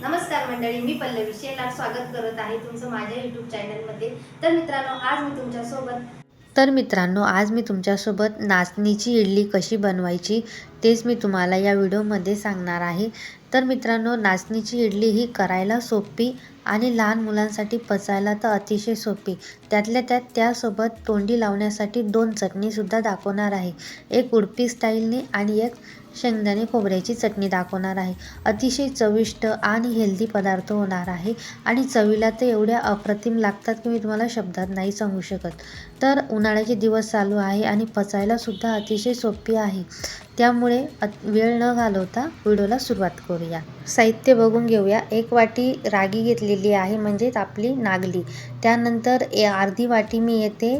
नमस्कार मंडळी मी पल्लवी शेलार स्वागत करत आहे तुमचं माझ्या यूट्यूब चॅनलमध्ये तर मित्रांनो आज मी तुमच्यासोबत तर मित्रांनो आज मी तुमच्यासोबत नाचणीची इडली कशी बनवायची तेच मी तुम्हाला या व्हिडिओमध्ये सांगणार आहे. तर मित्रांनो नाचणीची इडली ही करायला सोपी आणि लहान मुलांसाठी पचायला तर अतिशय सोपी. त्यातल्या त्यात त्यासोबत तोंडी लावण्यासाठी दोन चटणीसुद्धा दाखवणार आहे. एक उडपी स्टाईलने आणि एक शेंगदाणे खोबऱ्याची चटणी दाखवणार आहे. अतिशय चविष्ट आणि हेल्दी पदार्थ होणार आहे आणि चवीला तर एवढ्या अप्रतिम लागतात की मी तुम्हाला शब्दात नाही सांगू शकत. तर उन्हाळ्याचे दिवस चालू आहे आणि पचायलासुद्धा अतिशय सोपी आहे. त्यामुळे वेळ न घालवता व्हिडिओला सुरुवात करूया. साहित्य बघून घेऊया. एक वाटी रागी घेतलेली आहे म्हणजेच आपली नागली. त्यानंतर ए अर्धी वाटी मी येते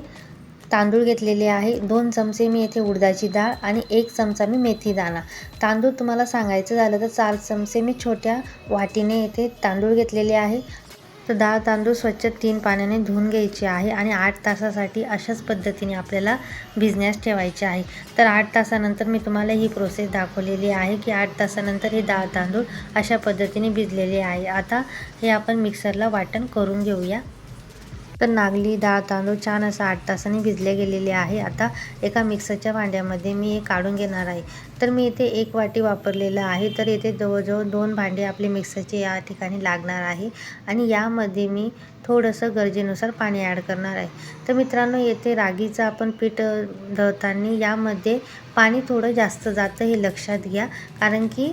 तांदूळ घेतलेले आहे दोन चमचे मी येथे उडदाची डाळ आणि एक चमचा मी मेथी दाणा. तांदूळ तुम्हाला सांगायचं झालं तर चार चमचे मी छोट्या वाटीने येथे तांदूळ घेतलेले आहे. तर डाळ तांदूळ स्वच्छ तीन पाण्याने धुवून घ्यायचे आहे आणि आठ तासासाठी अशाच पद्धतीने आपल्याला भिजण्यास ठेवायचे आहे. तर आठ तासानंतर मी तुम्हाला ही प्रोसेस दाखवलेली आहे की आठ तासानंतर हे डाळ तांदूळ अशा पद्धतीने भिजलेले आहे. आता हे आपण मिक्सरला वाटण करून घेऊया. तर नागली डाळ तांदूळ छान असं आठ तासांनी भिजले गेलेले आहे. आता एका मिक्सरच्या भांड्यामध्ये मी हे काढून घेणार आहे. तर मी इथे एक वाटी वापरलेलं आहे. तर इथे जवळजवळ दोन भांडे आपले मिक्सरचे या ठिकाणी लागणार आहे. आणि यामध्ये मी थोडंसं गरजेनुसार पाणी ॲड करणार आहे. तर मित्रांनो येथे रागीचं आपण पीठ दळताना यामध्ये पाणी थोडं जास्त जातं हे लक्षात घ्या. कारण की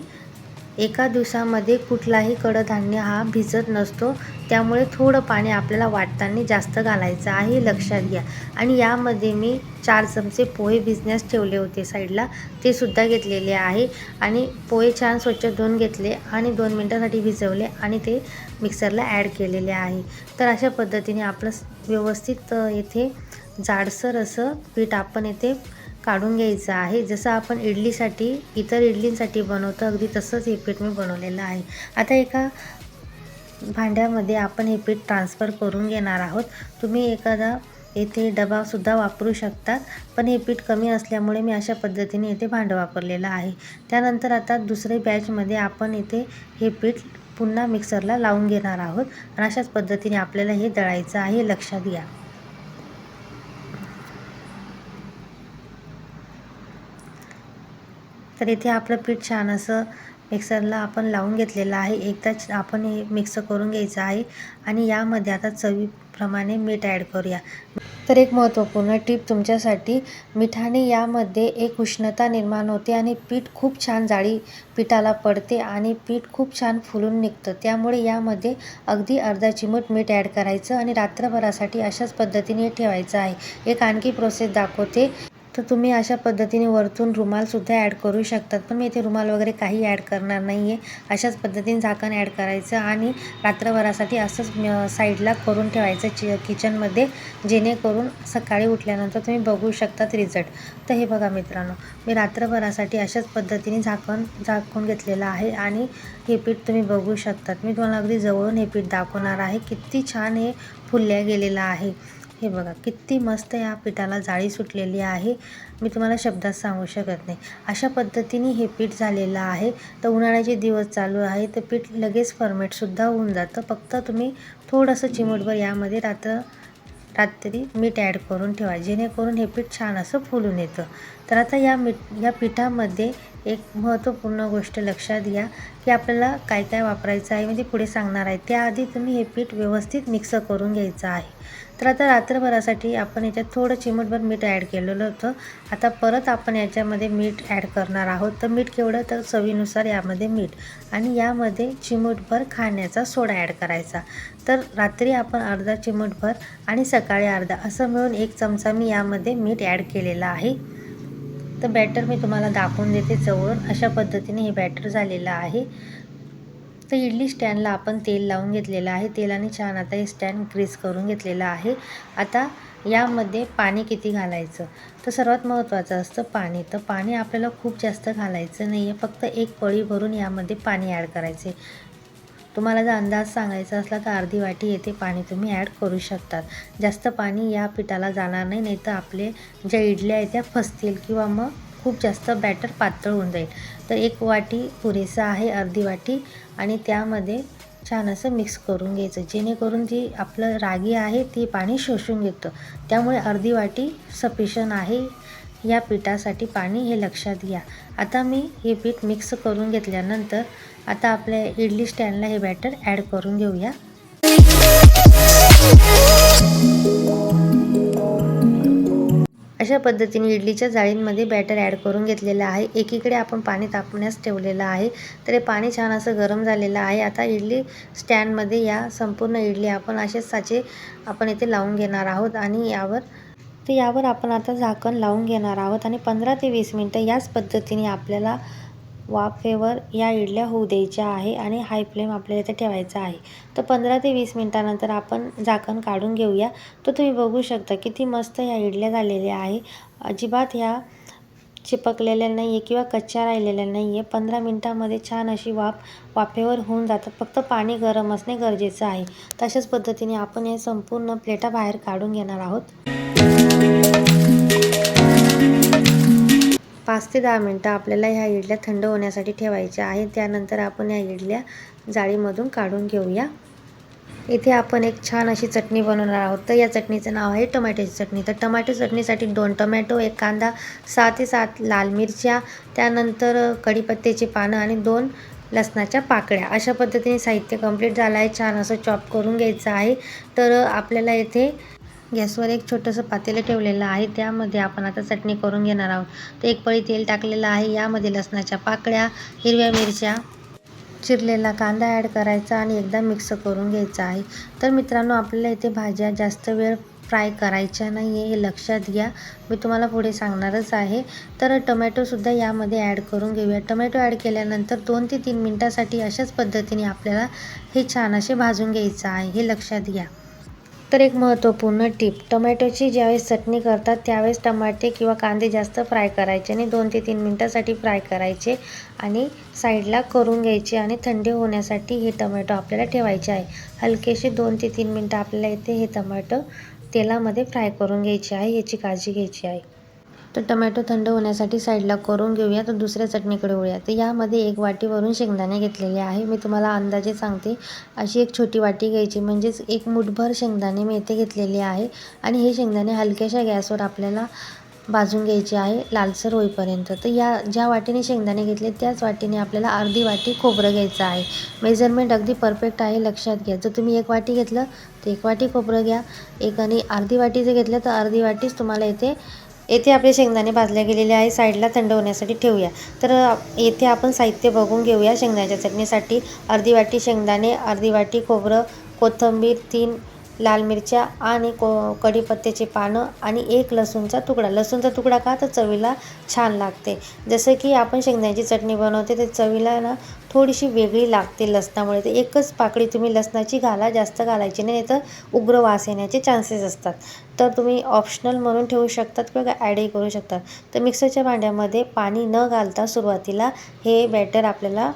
एका दिवसामध्ये कुठलाही कडधान्य हा भिजत नसतो. त्यामुळे थोडं पाणी आपल्याला वाटताना जास्त घालायचं आहे लक्षात घ्या. आणि यामध्ये मी चार चमचे पोहे भिजण्यास ठेवले होते साईडला. ते सुद्धा घेतलेले आहे. आणि पोहे छान स्वच्छ धुवून घेतले आणि दोन मिनटासाठी भिजवले आणि ते मिक्सरला ॲड केलेले आहे. तर अशा पद्धतीने आपलं व्यवस्थित येथे जाडसर असं पीठ आपण येथे काढून घ्यायचं आहे. जसं आपण इडलीसाठी इतर इडलींसाठी बनवतो अगदी तसंच हे पीठ मी बनवलेलं आहे. आता एका भांड्यामध्ये आपण हे पीठ ट्रान्सफर करून घेणार आहोत. तुम्ही एखादा येथे डबासुद्धा वापरू शकतात पण हे पीठ कमी असल्यामुळे मी अशा पद्धतीने येथे भांडं वापरलेलं आहे. त्यानंतर आता दुसरे बॅचमध्ये आपण येथे हे पीठ पुन्हा मिक्सरला लावून घेणार आहोत. आणि अशाच पद्धतीने आपल्याला हे दळायचं आहे. लक्षात घ्या. तर इथे आपलं पीठ छान असं मिक्सरला आपण लावून घेतलेलं आहे. एकदाच आपण हे मिक्स करून घ्यायचं आहे आणि यामध्ये आता चवीप्रमाणे मीठ ॲड करूया. तर एक महत्त्वपूर्ण टीप तुमच्यासाठी मिठाने यामध्ये एक उष्णता निर्माण होते आणि पीठ खूप छान जाळी पिठाला पडते आणि पीठ खूप छान फुलून निघतं. त्यामुळे यामध्ये अगदी अर्धा चिमूट मीठ ॲड करायचं आणि रात्रभरासाठी अशाच पद्धतीने ठेवायचं आहे. एक आणखी प्रोसेस दाखवते. तर तुम्ही अशा पद्धतीने वरतून रुमालसुद्धा ॲड करू शकतात. पण मी इथे रुमाल वगैरे काही ॲड करणार नाही आहे अशाच पद्धतीने झाकण ॲड करायचं आणि रात्रभरासाठी असंच साईडला करून ठेवायचं चि किचनमध्ये जेणेकरून सकाळी उठल्यानंतर तुम्ही बघू शकतात रिझल्ट तर हे बघा मित्रांनो मी रात्रभरासाठी अशाच पद्धतीने झाकण झाकून घेतलेलं आहे आणि हे पीठ तुम्ही बघू शकतात. मी तुम्हाला अगदी जवळून हे पीठ दाखवणार आहे. किती छान हे फुलल्या गेलेलं आहे. हे बघा किती मस्त या पिठाला जाळी सुटलेली आहे. मी तुम्हाला शब्दात सांगू शकत नाही. अशा पद्धतीने हे पीठ झालेलं आहे. तर उन्हाळ्याचे दिवस चालू आहे तर पीठ लगेच फर्मेटसुद्धा होऊन जातं. फक्त तुम्ही थोडंसं चिमूटभर यामध्ये रात्र रात्री मीठ ॲड करून ठेवा. जेणेकरून हे पीठ छान असं फुलून येतं. तर आता या मीठ या पिठामध्ये एक महत्त्वपूर्ण गोष्ट लक्षात घ्या की आपल्याला काय काय वापरायचं आहे. म्हणजे पुढे सांगणार आहे. त्याआधी तुम्ही हे पीठ व्यवस्थित मिक्स करून घ्यायचं आहे. तर आता रात्रभरासाठी आपण याच्यात थोडं चिमटभर मीठ ॲड केलेलं होतं. आता परत आपण याच्यामध्ये मीठ ॲड करणार आहोत. तर मीठ केवढं? तर चवीनुसार यामध्ये मीठ आणि यामध्ये चिमूटभर खाण्याचा सोडा ॲड करायचा. तर रात्री आपण अर्धा चिमूटभर आणि सकाळी अर्धा असं मिळून एक चमचा मी यामध्ये मीठ ॲड केलेलं आहे. तर बॅटर मी तुम्हाला दाखवून देते जवळून. अशा पद्धतीने हे बॅटर झालेलं आहे. तर इडली स्टँडला आपण तेल लावून घेतलेलं आहे. तेलाने छान आता हे स्टँड ग्रीस करून घेतलेलं आहे. आता यामध्ये पाणी किती घालायचं? तर सर्वात महत्त्वाचं असतं पाणी. तर पाणी आपल्याला खूप जास्त घालायचं नाही आहे फक्त एक पळी भरून यामध्ये पाणी ॲड करायचे. तुम्हाला जर अंदाज सांगायचा असला तर अर्धी वाटी येथे पाणी तुम्ही ॲड करू शकतात. जास्त पाणी या पिठाला जाणार नाही. नाही तर आपले ज्या इडल्या आहेत त्या फसतील किंवा मग खूप जास्त बॅटर पातळ होऊन जाईल. तर एक वाटी पुरेसा आहे अर्धी वाटी आणि त्यामध्ये छान असं मिक्स करून घ्यायचं. जेणेकरून जी आपलं रागी आहे ती पाणी शोषून घेतं. त्यामुळे अर्धी वाटी सफिशन आहे. या पिठासाठी पाणी हे लक्षात घ्या. आता मी हे पीठ मिक्स करून घेतल्यानंतर आता आपल्या इडली स्टँडला हे बॅटर ॲड करून घेऊया. अशा पद्धतीने इडलीच्या जाळींमध्ये बॅटर ॲड करून घेतलेलं आहे. एकीकडे आपण पाणी तापण्यास ठेवलेलं आहे तर हे पाणी छान असं गरम झालेलं आहे. आता इडली स्टँडमध्ये या संपूर्ण इडली आपण असेच साचे आपण इथे लावून घेणार आहोत आणि यावर तर यावर आपण आता झाकण लावून घेणार आहोत आणि पंधरा ते वीस मिनटं याच पद्धतीने आपल्याला वाफेवर या इडल्या होऊ द्यायच्या आहे आणि हाय फ्लेम आपल्याला इथे ठेवायचा आहे. तर पंधरा ते वीस मिनटानंतर आपण झाकण काढून घेऊया. तर तुम्ही बघू शकता किती मस्त ह्या इडल्या झालेल्या आहे. अजिबात ह्या चिपकलेल्या नाही आहे किंवा कच्च्या राहिलेल्या नाही आहे पंधरा मिनटामध्ये छान अशी वाफ वाफेवर होऊन जातात. फक्त पाणी गरम असणे गरजेचं आहे. तशाच पद्धतीने आपण या संपूर्ण प्लेटा बाहेर काढून घेणार आहोत. पाच ते दहा मिनटं आपल्याला ह्या इडल्या थंड होण्यासाठी ठेवायच्या आहेत. त्यानंतर आपण या इडल्या जाळीमधून काढून घेऊया. इथे आपण एक छान अशी चटणी बनवणार आहोत. तर या चटणीचं नाव आहे टोमॅटोची चटणी. तर टोमॅटो चटणीसाठी दोन टोमॅटो एक कांदा सहा ते सात लाल मिरच्या त्यानंतर कढीपत्त्याची पानं आणि दोन लसणाच्या पाकळ्या. अशा पद्धतीने साहित्य कंप्लीट झालं आहे. छान असं चॉप करून घ्यायचं आहे. तर आपल्याला इथे गॅसवर एक छोटंसं पातेलं ठेवलेलं आहे. त्यामध्ये आपण आता चटणी करून घेणार आहोत. तर एक पळी तेल टाकलेलं आहे. यामध्ये लसणाच्या पाकळ्या हिरव्या मिरच्या चिरलेला कांदा ॲड करायचा आणि एकदा मिक्स करून घ्यायचा आहे. तर मित्रांनो आपल्याला इथे भाज्या जास्त वेळ फ्राय करायच्या नाही आहे हे लक्षात घ्या. मी तुम्हाला पुढे सांगणारच आहे. तर टोमॅटोसुद्धा यामध्ये ॲड करून घेऊया. टोमॅटो ॲड केल्यानंतर दोन ते तीन मिनटासाठी अशाच पद्धतीने आपल्याला हे छान असे भाजून घ्यायचं आहे. हे लक्षात घ्या. तर एक महत्त्वपूर्ण टीप टोमॅटोची ज्यावेळेस चटणी करतात त्यावेळेस टमाटे किंवा कांदे जास्त फ्राय करायचे आणि दोन ते तीन मिनटासाठी फ्राय करायचे आणि साईडला करून घ्यायचे आणि थंडी होण्यासाठी हे टोमॅटो आपल्याला ठेवायचे आहे. हलकेसे दोन ते तीन मिनटं आपल्याला इथे हे टमॅटो तेलामध्ये फ्राय करून घ्यायचे आहे याची काळजी घ्यायची आहे. तर टमॅटो थंड होण्यासाठी साईडला करून घेऊया. तर दुसऱ्या चटणीकडे वळूया. तर यामध्ये एक वाटीवरून शेंगदाणे घेतलेले आहे. मी तुम्हाला अंदाजे सांगते अशी एक छोटी वाटी घ्यायची. म्हणजेच एक मुठभर शेंगदाणे मी इथे घेतलेले आहे. आणि हे शेंगदाणे हलक्याशा गॅसवर आपल्याला भाजून घ्यायचे आहे लालसर होईपर्यंत. तर या ज्या वाटीने शेंगदाणे घेतले त्याच वाटीने आपल्याला अर्धी वाटी खोबरं घ्यायचं आहे. मेजरमेंट अगदी परफेक्ट आहे लक्षात घ्या. जर तुम्ही एक वाटी घेतलं तर एक वाटी खोबरं घ्या. एक आणि अर्धी वाटी जर घेतलं तर अर्धी वाटीच तुम्हाला इथे येथे आपले शेंगदाणे भाजले गेलेले आहे. साईडला थंड होण्यासाठी ठेवूया. तर येथे आपण साहित्य बघून घेऊया शेंगदाण्याच्या चटणीसाठी. अर्धी वाटी शेंगदाणे अर्धी वाटी खोबरं कोथिंबीर तीन लाल मिरच्या आणि को कढीपत्त्याचे पानं आणि एक लसूणचा तुकडा. लसूणचा तुकडा का? तर चवीला छान लागते. जसं की आपण शेंगदाण्याची चटणी बनवते ते चवीला ना थोडीशी वेगळी लागते लसणामुळे. तर एकच पाकळी तुम्ही लसणाची घाला जास्त घालायची नाही तर उग्र वास येण्याचे चान्सेस असतात. तर तुम्ही ऑप्शनल म्हणून ठेवू शकतात किंवा ॲडही करू शकतात. तर मिक्सरच्या भांड्यामध्ये पाणी न घालता सुरुवातीला हे बॅटर आपल्याला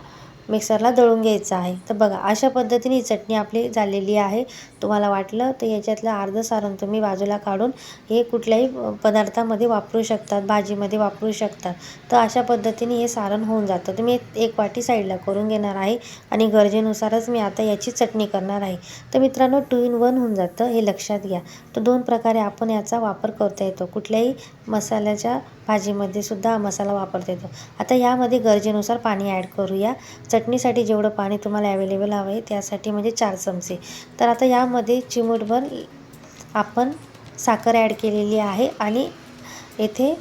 मिक्सरला दळून घ्यायचं आहे. तर बघा अशा पद्धतीने ही चटणी आपली झालेली आहे. तुम्हाला वाटलं तर याच्यातलं अर्धं सारण तुम्ही बाजूला काढून हे कुठल्याही पदार्थामध्ये वापरू शकतात भाजीमध्ये वापरू शकतात. तर अशा पद्धतीने हे सारण होऊन जातं. तर मी एक वाटी साईडला करून घेणार आहे आणि गरजेनुसारच मी आता याची चटणी करणार आहे. तर मित्रांनो टू इन वन होऊन जातं. हे लक्षात घ्या. तर दोन प्रकारे आपण याचा वापर करता येतो. कुठल्याही मसाल्याच्या भाजीमध्ये सुद्धा हा मसाला वापरता येतो. आता यामध्ये गरजेनुसार पाणी ॲड करूया. चटणीसाठी जेवढं पाणी तुम्हाला अवेलेबल हवं आहे त्यासाठी म्हणजे चार चमचे. तर आता या यामध्ये चिमूटभर आपण साखर ॲड केलेली आहे आणि येथे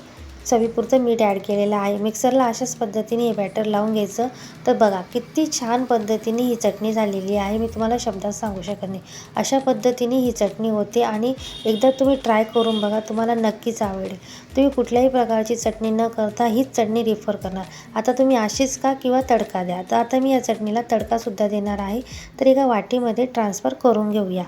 चवीपुरतं मीठ ॲड केलेलं आहे. मिक्सरला अशाच पद्धतीने हे बॅटर लावून घ्यायचं. तर बघा किती छान पद्धतीने ही चटणी झालेली आहे. मी तुम्हाला शब्दात सांगू शकत नाही. अशा पद्धतीने ही चटणी होते आणि एकदा तुम्ही ट्राय करून बघा तुम्हाला नक्कीच आवडेल. तुम्ही कुठल्याही प्रकारची चटणी न करता हीच चटणी रिफर करणार. आता तुम्ही अशीच का किंवा तडका द्या? तर आता मी या चटणीला तडकासुद्धा देणार आहे. तर एका वाटीमध्ये ट्रान्सफर करून घेऊया.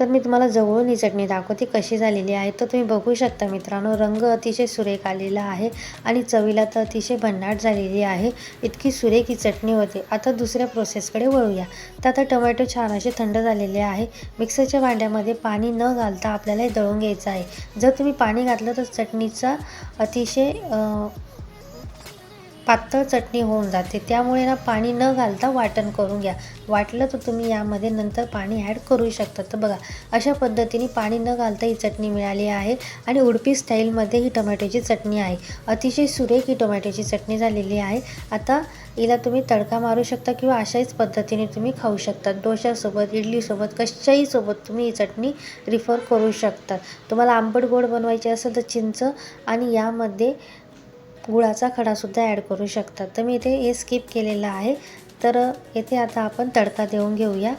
तर मी तुम्हाला जवळून ही चटणी दाखवते कशी झालेली आहे. तर तुम्ही बघू शकता मित्रांनो रंग अतिशय सुरेख आलेला आहे आणि चवीला तर अतिशय भन्नाट झालेली आहे. इतकी सुरेख ही चटणी होते. आता दुसऱ्या प्रोसेसकडे वळूया. तर आता टोमॅटो छान असे थंड झालेले आहे. मिक्सरच्या भांड्यामध्ये पाणी न घालता आपल्याला हे दळून घ्यायचं आहे. जर तुम्ही पाणी घातलं तर चटणीचा अतिशय पातळ चटणी होऊन जाते. त्यामुळे ना पाणी न घालता वाटण करून घ्या. वाटलं तर तुम्ही यामध्ये नंतर पाणी ॲड करू शकता. तर बघा अशा पद्धतीने पाणी न घालता ही चटणी मिळाली आहे आणि उडपी स्टाईलमध्ये ही टोमॅटोची चटणी आहे. अतिशय सुरेख ही टोमॅटोची चटणी झालेली आहे. आता हिला तुम्ही तडका मारू शकता किंवा अशाच पद्धतीने तुम्ही खाऊ शकता. डोशासोबत इडलीसोबत कशाही सोबत तुम्ही ही चटणी रिफर करू शकता. तुम्हाला आंबट गोड बनवायची असेल तर चिंच आणि यामध्ये गुळाचा खडासुद्धा ॲड करू शकतात. तर मी इथे हे स्किप केलेलं आहे. तर येथे आता आपण तडका देऊन घेऊया.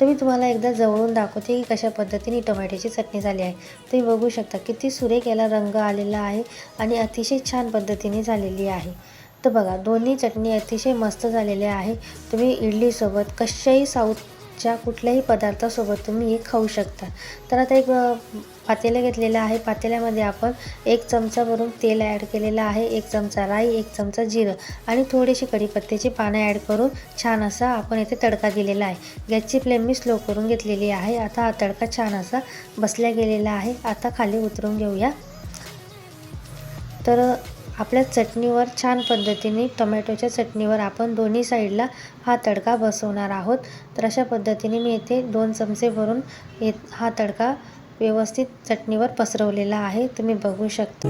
तर मी तुम्हाला एकदा जवळून दाखवते की कशा पद्धतीने टोमॅटोची चटणी झाली आहे. तुम्ही बघू शकता किती सुरेख याला रंग आलेला आहे आणि अतिशय छान पद्धतीने झालेली आहे. तर बघा दोन्ही चटणी अतिशय मस्त झालेल्या आहे. तुम्ही इडलीसोबत कशाही ज्या कुठल्याही पदार्थासोबत तुम्ही हे खाऊ शकता. तर आता एक पातेलं घेतलेलं आहे. पातेल्यामध्ये आपण एक चमचा भरून तेल ॲड केलेलं आहे. एक चमचा राई एक चमचा जिरं आणि थोडीशी कढीपत्त्याची पानं ॲड करून छान असा आपण येथे तडका दिलेला आहे. गॅसची फ्लेम मी स्लो करून घेतलेली आहे. आता हा तडका छान असा बसल्या गेलेला आहे. आता खाली उतरून घेऊया. तर आपल्या चटणीवर छान पद्धतीने टोमॅटोच्या चटणीवर आपण दोन्ही साईडला हा तडका बसवणार आहोत. तर अशा पद्धतीने मी येथे दोन चमचे भरून ये हा तडका व्यवस्थित चटणीवर पसरवलेला आहे. तुम्ही बघू शकता.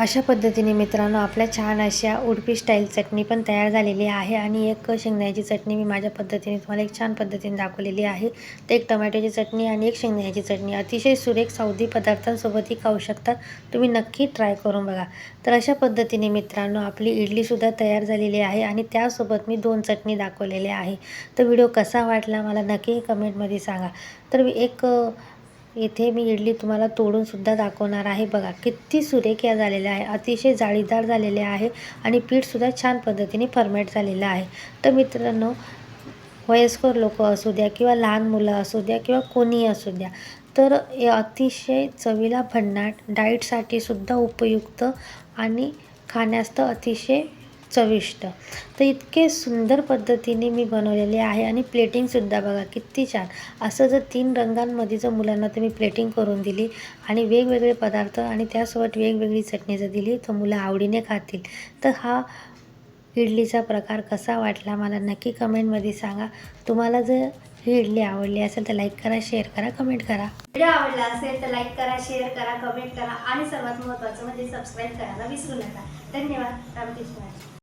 अशा पद्धतीने मित्रांनो आपल्या छान अशा उडपी स्टाईल चटणी पण तयार झालेली आहे आणि एक शेंगदाण्याची चटणी मी माझ्या पद्धतीने तुम्हाला एक छान पद्धतीने दाखवलेली आहे. तर एक टोमॅटोची चटणी आणि एक शेंगदाण्याची चटणी. अतिशय सुरेख सावधी पदार्थांसोबतही खाऊ शकतात तुम्ही नक्की ट्राय करून बघा. तर अशा पद्धतीने मित्रांनो आपली इडलीसुद्धा तयार झालेली आहे आणि त्यासोबत मी दोन चटणी दाखवलेल्या आहे. तर व्हिडिओ कसा वाटला मला नक्की कमेंटमध्ये सांगा. तर मी एक येथे इथे मी इडली तुम्हाला तोडूनसुद्धा दाखवणार आहे. बघा किती सुरेख या झालेल्या आहे. अतिशय जाळीदार झालेले आहे आणि पीठसुद्धा छान पद्धतीने फर्मेट झालेलं आहे. तर मित्रांनो वयस्कर लोक असू द्या किंवा लहान मुलं असू द्या किंवा कोणी असू द्या तर हे अतिशय चवीला भन्नाट डाईटसाठी सुद्धा उपयुक्त आणि खाण्यास तर अतिशय चविष्ट. तर इतके सुंदर पद्धतीने मी बनवलेले आहे आणि प्लेटिंगसुद्धा बघा किती छान. असं जर तीन रंगांमध्ये जर मुलांना तुम्ही प्लेटिंग करून दिली आणि वेगवेगळे पदार्थ आणि त्यासोबत वेगवेगळी चटणी जर दिली तर मुलं आवडीने खातील. तर हा इडलीचा प्रकार कसा वाटला मला नक्की कमेंटमध्ये सांगा. तुम्हाला जर ही इडली आवडली असेल तर लाईक करा शेअर करा कमेंट करा. व्हिडिओ आवडला असेल तर लाईक करा शेअर करा कमेंट करा आणि सर्वात महत्त्वाचं म्हणजे सबस्क्राईब करायला विसरू नका. धन्यवाद. रामकृष्ण.